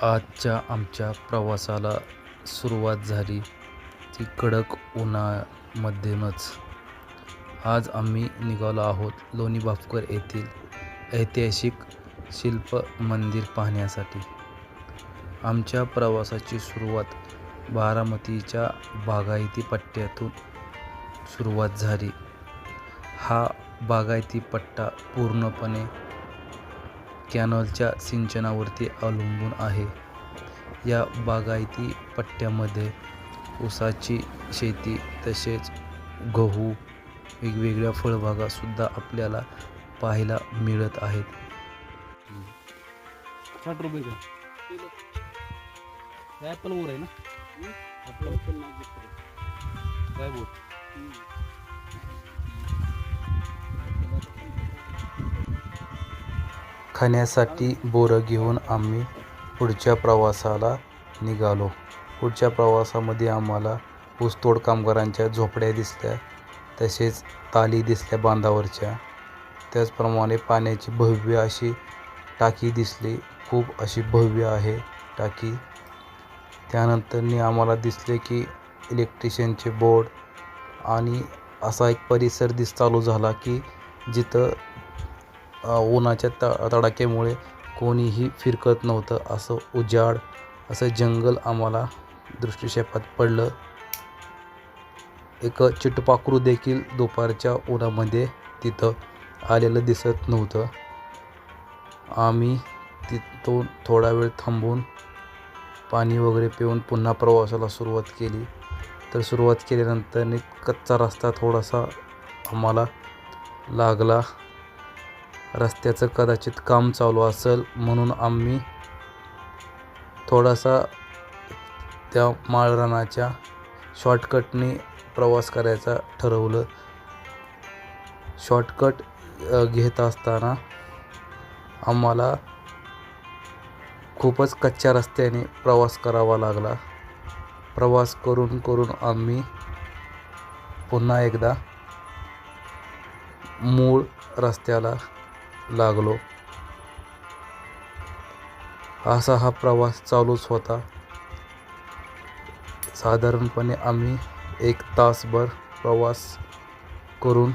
आजच्या आमच्या प्रवासाला सुरुवात झाली ती कडक उन्हामध्येच आज आम्ही निघालो आहोत लोणी बापकर येथील ऐतिहासिक शिल्प मंदिर पाहण्यासाठी. आमच्या प्रवासाची सुरुवात बारामतीच्या बागायती पट्ट्यातून सुरुवात झाली. हा बागायती पट्टा पूर्णपणे कॅनलच्या सिंचनावरती अवलंबून आहे. या बागायती पट्ट्यामध्ये ऊसाची शेती तसेच गहू वेगवेगळ्या फळबागासुद्धा आपल्याला पाहायला मिळत आहेत. साठ रुपये का? ॲपल वर आहे ना? ॲपल काय बोल? खाण्यासाठी बोरं घेऊन आम्ही पुढच्या प्रवासाला निघालो. पुढच्या प्रवासामध्ये आम्हाला ऊसतोड कामगारांच्या झोपड्या दिसल्या तसेच ताली दिसल्या बांधावरच्या. त्याचप्रमाणे पाण्याची भव्य अशी टाकी दिसली खूप अशी भव्य आहे टाकी. त्यानंतरनी आम्हाला दिसले की इलेक्ट्रिशियनचे बोर्ड आणि असा एक परिसर दिस चालू झाला की जिथं उन्हाच्या त तडाख्यामुळे कोणीही फिरकत नव्हतं. असं उजाड असं जंगल आम्हाला दृष्टिक्षेपात पडलं. एक चिटपाखरू देखील दुपारच्या उन्हामध्ये तिथं आलेलं दिसत नव्हतं. आम्ही तिथून थोडा वेळ थांबून पाणी वगैरे पिऊन पुन्हा प्रवासाला सुरुवात केली. तर सुरुवात केल्यानंतर कच्चा रस्ता थोडासा आम्हाला लागला. रस्त्याचं कदाचित काम चालू असेल म्हणून आम्ही थोडासा त्या माळरानाच्या शॉर्टकटने प्रवास करायचा ठरवलं. शॉर्टकट घेत असताना आम्हाला खूपच कच्च्या रस्त्याने प्रवास करावा लागला. प्रवास करून करून आम्ही पुन्हा एकदा मूळ रस्त्याला लागलो. असा हा प्रवास चालूच होता. साधारणपणे आम्ही एक तासभर प्रवास करून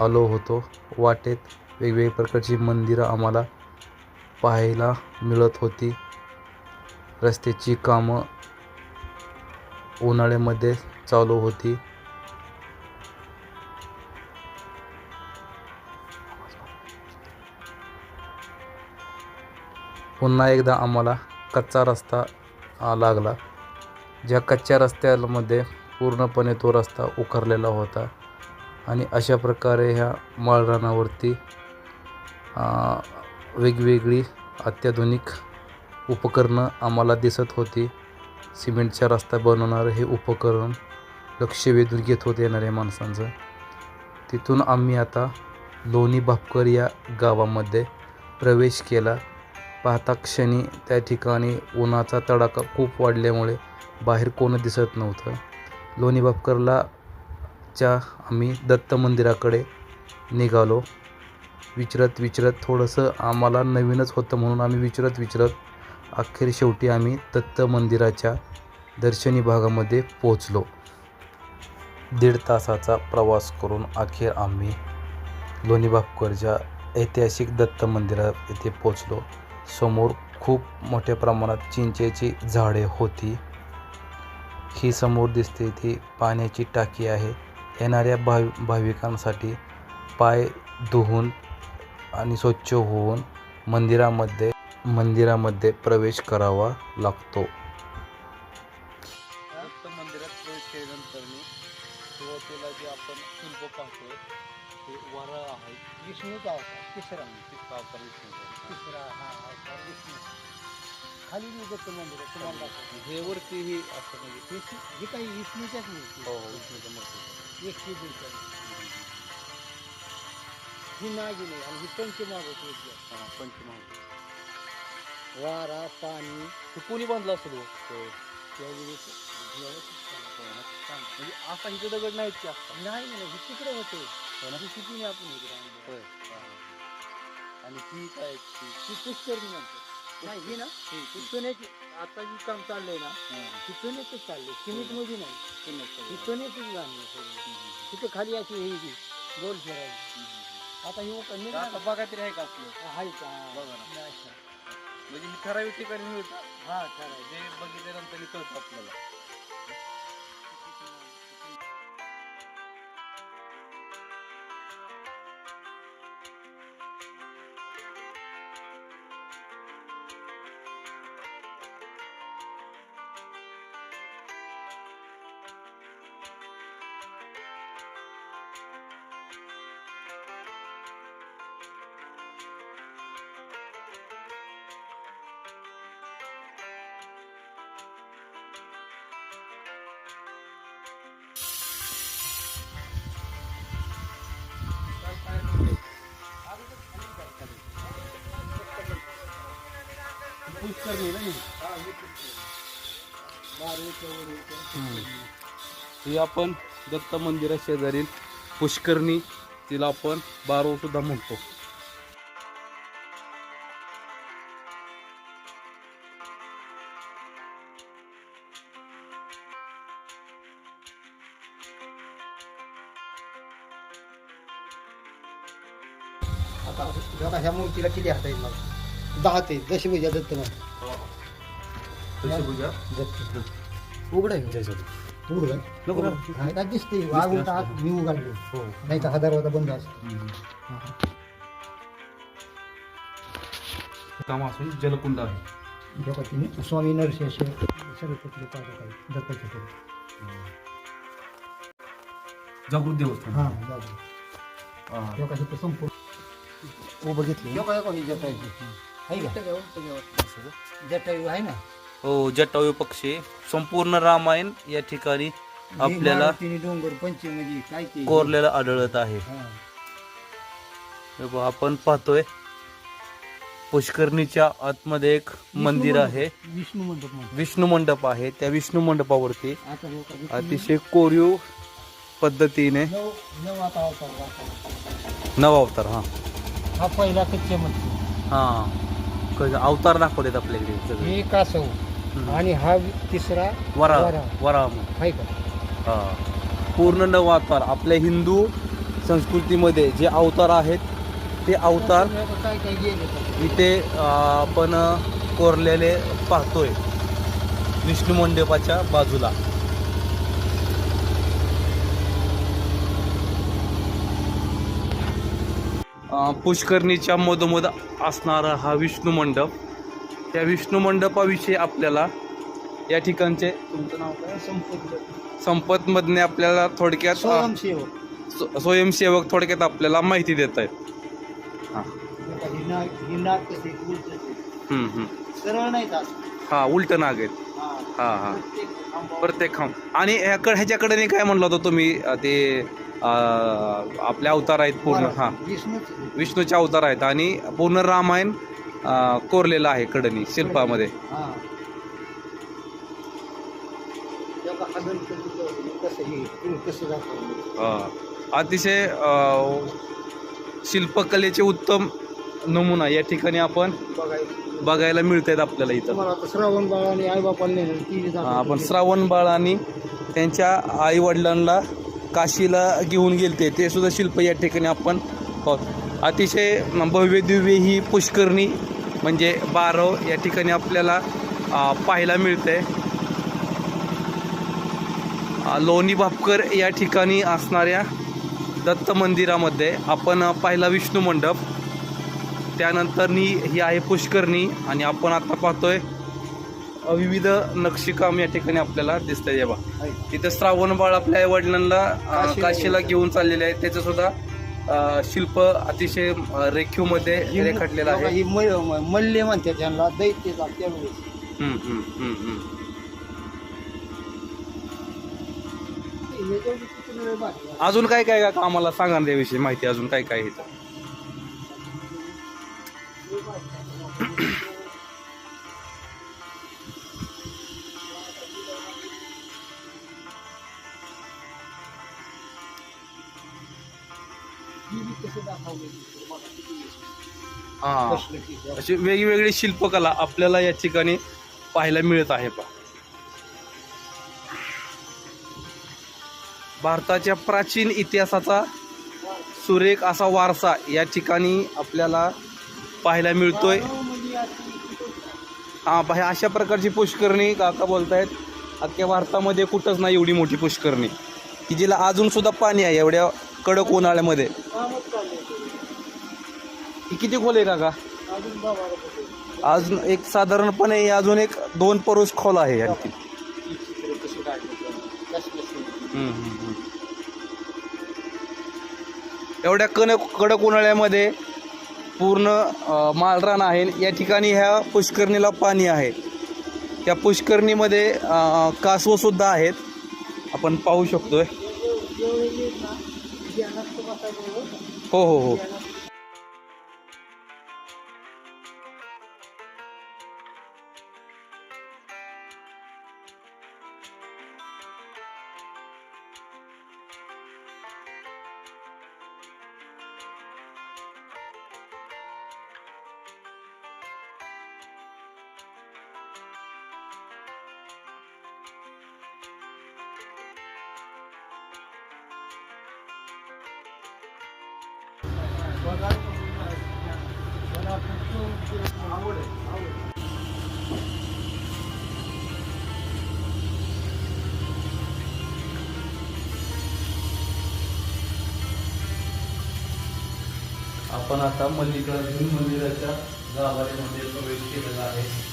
आलो होतो. वाटेत वेगवेगळ्या प्रकारची मंदिरं आम्हाला पाहायला मिळत होती. रस्त्याची कामं उन्हाळ्यामध्ये चालू होती. पुन्हा एकदा आम्हाला कच्चा रस्ता लागला. ज्या कच्च्या रस्त्यामध्ये पूर्णपणे तो रस्ता उखरलेला होता आणि अशा प्रकारे ह्या माळरानावरती वेगवेगळी अत्याधुनिक उपकरणं आम्हाला दिसत होती. सिमेंटचा रस्ता बनवणारं हे उपकरण लक्ष वेधून घेत होते येणाऱ्या माणसांचं. तिथून आम्ही आता लोणी भापकर या गावामध्ये प्रवेश केला. पाहता क्षणी त्या ठिकाणी उन्हाचा तडाखा खूप वाढल्यामुळे बाहेर कोण दिसत नव्हतं. लोणी बापकरला च्या आम्ही दत्त मंदिराकडे निघालो. विचरत विचरत थोडंसं आम्हाला नवीनच होतं म्हणून आम्ही विचरत विचरत अखेर शेवटी आम्ही दत्त मंदिराच्या दर्शनी भागामध्ये पोचलो दीड तासाचा प्रवास करून अखेर आम्ही लोणी बापकरच्या ऐतिहासिक दत्त मंदिरात येथे पोचलो समोर खूप मोठ्या प्रमाणात चिंचेची झाडे होती. ही समोर दिसते ती पाण्याची टाकी आहे. येणाऱ्या भाव भाविकांसाठी पाय धुवून आणि स्वच्छ होऊन मंदिरामध्ये मंदिरामध्ये प्रवेश करावा लागतो. ही नागिनी आणि ही पंचमागत योग्य हा पंचमहाभूत. वारा पाणी. हे कोणी बांधलं असेल हो? ते त्यावेळी म्हणजे असा इथे दगड नाहीत की असता नाही नाही हे तिकडे होते. हो ना? ही किती आपण इकडे आणलं. होय. हा, हा. आणि ही काय ती? ती पुष्करणी म्हणते नाही ही ना ही- ही. तिथून एक आता जी काम चाललंय ना हां, तिथून एकच चाललंय. सिमेंटमध्ये नाही. तिथून एकच जाणलं सगळं. तिथं खाली अशी हे जी गोल फिरायची. आता ही तर आता बघा तरी आहे का आपलं? आहे का? बघा ना. नाही का? म्हणजे ही ठराविक ठिकाणी मिळतं. हा ठराय जे बघितल्यानंतर कळतं आपल्याला. ही आपण दत्त मंदिरा शेजारील पुष्करणी तिला आपण बारो सुद्धा म्हणतो. आता ह्या मूर्तीला किती हात येईल मला दहा ते जशी पूजा दत्त दत्त. उघड आहे उघड? नको ना. आहे का दिसते. वाघ उलटा आत मी उघडलो. नाही तर हजार होता बंद असतो. काम असून जलकुंड आहे. जेव्हा तिने स्वामी नरसिंह सरस्वती पाठक आहे दत्ताचे. जागृत देवस्थान. हा जाऊ हा. तेव्हा संपूर्ण हो ही जटायची आहे का जटायू आहे ना? हो जटायू पक्षी. संपूर्ण रामायण या ठिकाणी आपल्याला तिने डोंगर काय ते कोरलेलं आढळत आहे. आपण पाहतोय पुष्करणीच्या आतमध्ये एक मंदिर आहे. विष्णू मंडप विष्णू मंडप आहे. त्या विष्णू मंडपावरती हे अतिशय कोरीव पद्धतीने. नवा अवतार हा. हा पहिला कच्चे मंदिर. हा. क- अवतार दाखवलेत आपल्याकडे सगळे. हे कासव आणि हा तिसरा वरा वरा. वरा आहे का? हा. पूर्ण नव अवतार. आपल्या हिंदू संस्कृतीमध्ये जे अवतार आहेत ते अवतार काय काय गेले इथे अ, आपण कोरलेले पाहतोय. विष्णू मंडपाच्या बाजूला. पुष्करणीच्या मधोमध असणारा हा विष्णू मंडप. त्या विष्णू मंडपाविषयी आपल्याला या ठिकाणचे तुमचं नाव काय? संपत संपत मधने आपल्याला थोडक्यात स्वयंसेवक. स्व- स्वयंसेवक थोडक्यात आपल्याला माहिती देत आहेत ही ही उलट. सरळ नाही हा नाग आहेत हा. हा प्रत्येक खांब. आणि ह्याकडे ह्याच्याकडे काय म्हणलं होतं तुम्ही ते अ, आपले अवतार आहेत पूर्ण. हा. विष्णूच. अवतार आहेत आणि पूर्ण रामायण कोरलेलं आहे कडनी शिल्पामध्ये. अतिशय शिल्पकलेचे उत्तम नमुना या ठिकाणी आपण बघायला. मिळत आहेत आपल्याला इथं. श्रावण बाळ आणि आई बापाला आपण श्रावण बाळांनी त्यांच्या आई वडिलांना काशीला घेऊन गेलते ते सुद्धा शिल्प या ठिकाणी आपण पाहतो अतिशय भव्य दिव्य ही पुष्करणी म्हणजे बारव या ठिकाणी आपल्याला पाहायला मिळते लोणी भापकर या ठिकाणी असणाऱ्या दत्त मंदिरामध्ये आपण पाहिला विष्णू मंडप. त्यानंतरनी ही आहे पुष्करणी आणि आपण आता पाहतोय विविध नक्षीकाम या ठिकाणी आपल्याला दिसतंय. जेव्हा तिथं श्रावण बाळ आपल्या वडिलांना काशीला घेऊन चाललेले आहे त्याचं सुद्धा अ, शिल्प अतिशय अ, रेखीवमध्ये रेखाटलेलं आहे. ही मल्ले म्हणतात त्यांना दैत्य त्यावेळेस हम्म, हम्म, हम्म, हम्म. अजून काय काय का आम्हाला सांगा ना त्याविषयी माहिती? अजून काय काय आहे इथं? हा. अशी वेगवेगळी शिल्पकला आपल्याला या ठिकाणी पाहायला मिळत आहे पा भारताच्या प्राचीन इतिहासाचा सुरेख असा वारसा या ठिकाणी आपल्याला पाहायला मिळतोय. हा पहा हे अशा प्रकारची पुष्करणी काका बोलतायत. अख्ख्या भारतामध्ये कुठंच नाही एवढी मोठी पुष्करणी. की जिला अजून सुद्धा पाणी आहे एवढ्या कडक उन्हाळ्यामध्ये. ही किती खोल आहे काका? अजून एक साधारणपणे अजून एक दोन परोस खोल आहे आणखी. एवढ्या कन कडक उन्हाळ्यामध्ये पूर्ण मालरान आहे. या ठिकाणी ह्या पुष्करणीला पाणी आहे. या पुष्करणीमध्ये कासवसुद्धा आहेत. आपण पाहू शकतोय. हो हो हो. आपण आता मल्लिकार्जुन मंदिराच्या गाभाऱ्यामध्ये प्रवेश केलेला आहे.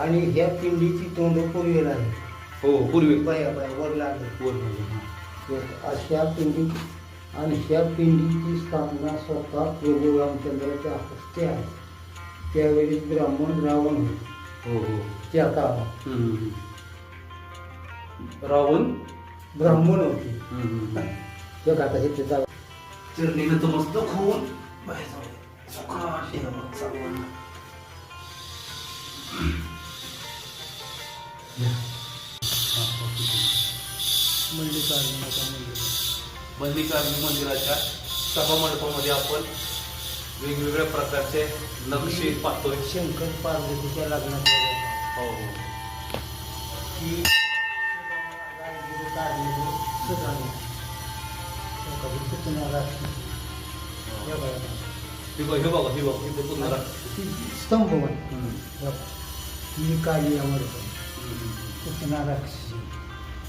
आणि ह्या पिंडीची तोंड पूर्वेला आहे. हो पूर्वी. बाया बाया वर लागले. वर अशा पिंडी आणि ह्या पिंडीची स्थापना स्वतः प्रभू रामचंद्राच्या हस्ते आहे. त्यावेळी ब्राह्मण रावण हो हो. त्या काळात. हम्म. रावण? ब्राह्मण होते. त्या काळात हे त्याचा चरणीनं तर मस्त खाऊन बाहेर जाऊ दे. सुखात मंदिर मल्लिकार्जुन मंदिराच्या सभा मंडपामध्ये आपण वेगवेगळ्या प्रकारचे नक्षी पाहतोय. शंकर पार्वतीच्या लग्नात हो. हो की. हे बघ हे बघा हे बघ स्तंभ. ही. काली अमर सूचना राखली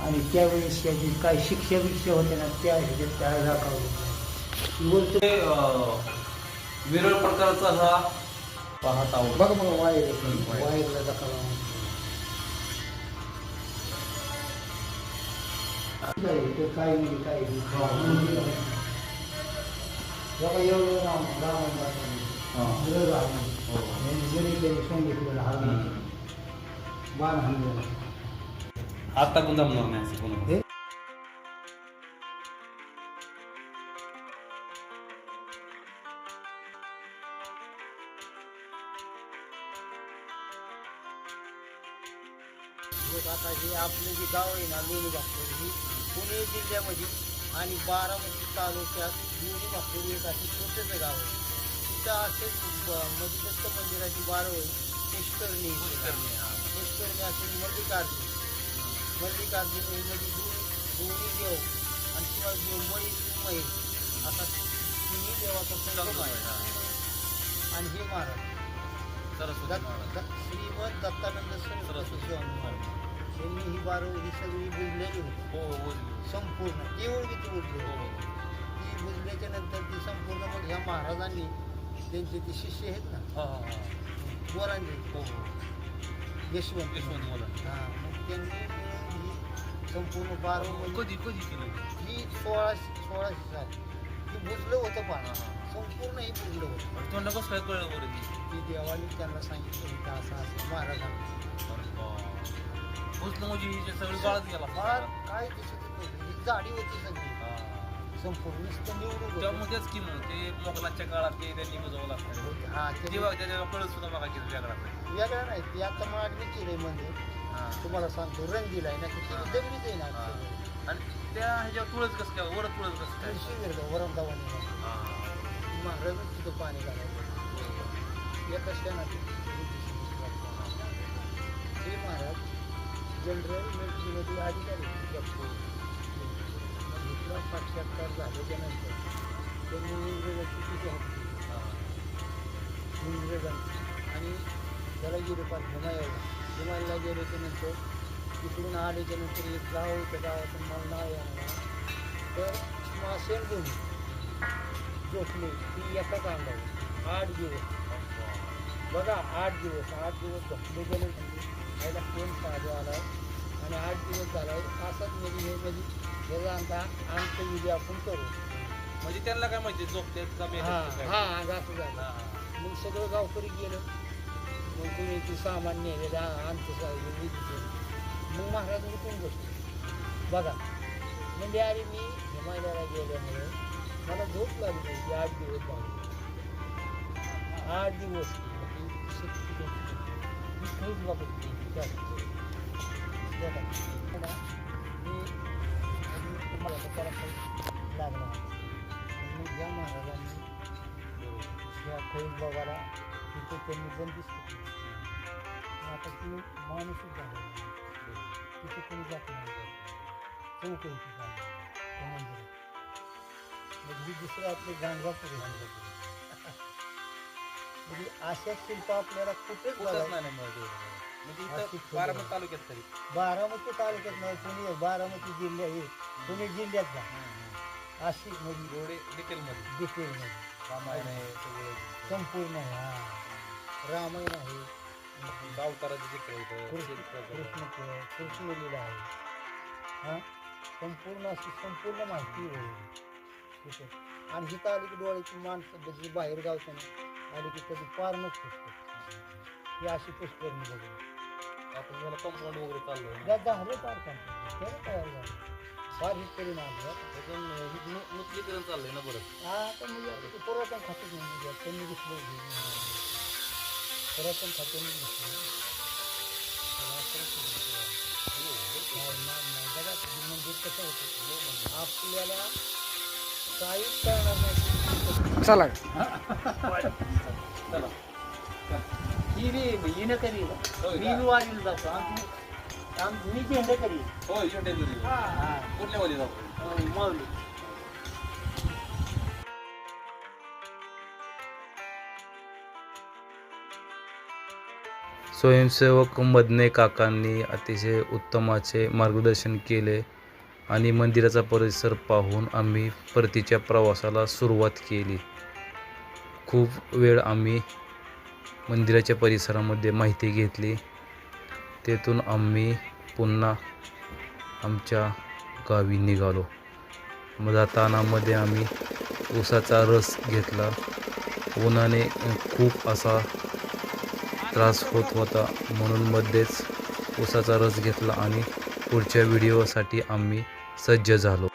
आणि त्यावेळेस याची काय शिक्षा बिक्षा होते ना त्या ह्याच्यात त्या दाखवलं ते, विरळ प्रकारचा हा पाहत आहोत बघा बघा वायर वायर. वायरला दाखवला काय ते काय म्हणजे काय. बघा एवढं राम. हा. एवढं रावण. हो. सांगितलेलं हा. बाण हाणलेला हात टाकून जमणार नाही असं कोणाला. आता हे आपलं जे गाव आहे ना लोणी भाकरी ही पुणे जिल्ह्यामध्ये आणि बारामती तालुक्यात लोणी भाकरी एक असे छोटंसं गाव आहे. तिथं असेच म्हणजे दत्त मंदिराची बारवई पुष्करणी पुष्करणी असेल मल्लिकार्जुन मल्लिकार्जुन हे म्हणजे दोन्ही देव आणि शिवाय मळी महेश असा तिन्ही देवाचा संगम आहे आणि हे. महाराज श्रीमद दत्तानंद सरस्वती महाराज यांनी ही बारो ही. सगळी बुजलेली होती संपूर्ण केवळ किती बुजले ती बुजल्याच्या नंतर ती संपूर्ण मग ह्या महाराजांनी त्यांचे ते शिष्य आहेत ना गोरांचे यशवंत. हा मग त्यांनी ही संपूर्ण बारो म्हणजे कधी कधी केलं? ही सोळाशे सोळाशे साल. ही बुजलं होतं पाणी संपूर्ण ही बुजलं होतं. तोंड कसं काय कळलं बरं ते? ती देवाने त्यांना सांगितलं होतं असं असं महाराजांना. पुसलं म्हणजे ही जे सगळी बाळच गेला फार काय दिसत नव्हतं ही जाडी होती सगळी. संपूर्ण नुसतं निवडून होतं. त्यामध्येच की मग ते मोगलांच्या काळात ते त्यांनी बुजवलं लागतं हा ते ते बघा त्याच्या कळत सुद्धा बघा किती वेगळा. आहे. वेगळं नाही ते आता मागणी केलंय म्हणजे. तुम्हाला सांगतो रंग दिलाय ना हा. दगडीच आहे ना. आणि त्या ह्याच्यावर तुळस कसं काय वर तुळस कसं काय तुळशी विरलं वरण दावाने. महाराज तिथं पाणी घालायचं एका क्षणात हे महाराज जनरल मिलिटरीमध्ये अधिकारी होते, साक्षात्कार झाल्याच्यानंतर त्यांनी इंग्रजांची किती हत्ती हा. इंग्रजांची आणि गेले पार हिमालयाला हिमालयाला गेल्याच्यानंतर तिकडून आल्याच्यानंतर एक गाव होतं गावातून मला नाव येणार तर मासेन झोपले ती एका कांडावर आठ दिवस बघा आठ दिवस आठ दिवस झोपले गेले म्हणजे पहिला कोण साधू आलाय आणि आठ दिवस झालाय असाच म्हणजे हे म्हणजे ह्याचा अंता अंतविधी आपण करू म्हणजे त्यांना काय माहिती झोपतेत का हा? हा असं झालं हा. मग सगळं गावकरी गेलं मग तुम्ही ती सामान नेलेलं आमचं साहेब विधीचं मग महाराज कोण गोष्ट? बघा म्हणजे अरे मी हिमालयाला गेल्यामुळे मला झोप लागली होती आठ दिवस लागले आठ दिवस. मी काहीच बघत नाही बघा, मी तुम्हाला त्याला काही लागलं मग या महाराजांनी या खैल बाबाला तिथे त्यांनी बंदिस्त केली. आता ती माणूसच झाला तिथे कोणी जात नाही. चौक आहे ती जागा, त्या मंदिरात मग ही दुसरं आपले गाणगापूर. म्हणजे अशा शिल्प आपल्याला कुठेच नाही. म्हणजे. बारामती तालुक्यात तरी. बारामती तालुक्यात नाही पुणे बारामती जिल्ह्यात हे पुणे जिल्ह्यात जा अशी म्हणजे एवढे डिटेल मध्ये डिटेल मध्ये रामायण आहे संपूर्ण आहे हा. रामायण आहे. गावताराचे चित्र कृष्ण. कृष्ण कृष्णलीला आहे. हा? संपूर्ण अशी संपूर्ण माहिती आहे. तिथे आणि हिथं आली की डोळ्याची माणसं जशी बाहेर गावच्या आली की कधी पार नसतो ही अशी पुष्करणी बघून आपण मला कंपाऊंड वगैरे. या झालं पार त्याला तयार झालं. फार हित करून आलं अजून हे नु- चाललंय ना बरं. हा आता म्हणजे आता ते पुरातन खातच नाही म्हणजे त्यांनी घेतलं पुरातन खात्याने घेतलं त्याला परत नाही, नाही, नाही. बघा ते मंदिर कसं होतं. आपल्याला काहीच करणार नाही. चला. चला. ही बी हिनं करी होय मी? बी वारीला जातो आम मी हो युट्यूब कुठल्या वाली जातो? माऊली स्वयंसेवक मदने काकांनी अतिशय उत्तमाचे मार्गदर्शन केले आणि मंदिराचा परिसर पाहून आम्ही परतीच्या प्रवासाला सुरुवात केली. खूप वेळ आम्ही मंदिराच्या परिसरामध्ये माहिती घेतली. तेथून आम्ही पुन्हा आमच्या गावी निघालो. मग जातानामध्ये आम्ही ऊसाचा रस घेतला. उन्हाने खूप असा त्रास होत होता. म्हणून मध्येच ऊसाचा रस घेतला आणि पुढच्या व्हिडिओसाठी आम्ही सज्ज झालो.